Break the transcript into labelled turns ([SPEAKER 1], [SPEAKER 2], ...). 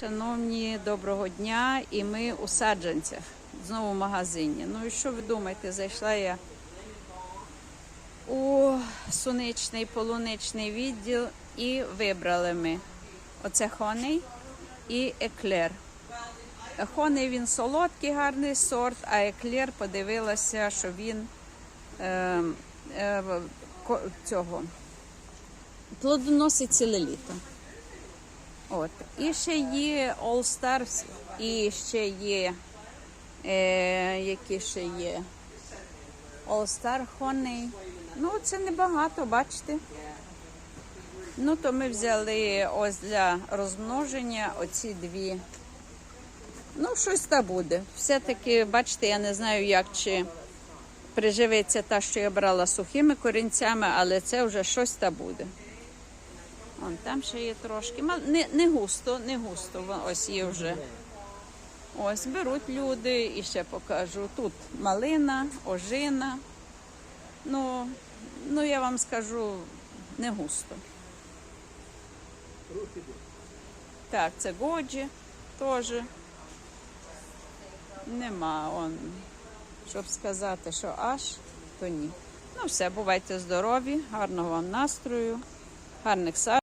[SPEAKER 1] Шановні, доброго дня! І ми у саджанцях, знову в магазині. Ну і що ви думаєте, зайшла я у сонячний полуничний відділ і вибрали ми оце хоней і еклер. Хоней він солодкий, гарний сорт, а еклер подивилася, що він е, е, цього плодоносить ціле літо. От. І ще є All Stars, і ще є. Е, які ще є? All Star Honey. Ну, це небагато, бачите. Ну, то ми взяли ось для розмноження оці дві. Ну, щось та буде. Все-таки, бачите, я не знаю, як чи приживеться та, що я брала сухими корінцями, але це вже щось та буде. Вон там ще є трошки. Не, не густо, не густо. Ось є вже. Ось беруть люди і ще покажу. Тут малина, ожина. Ну, ну я вам скажу, не густо. Так, це годжі теж. Нема он. Щоб сказати, що аж, то ні. Ну все, бувайте здорові, гарного вам настрою, гарних сад.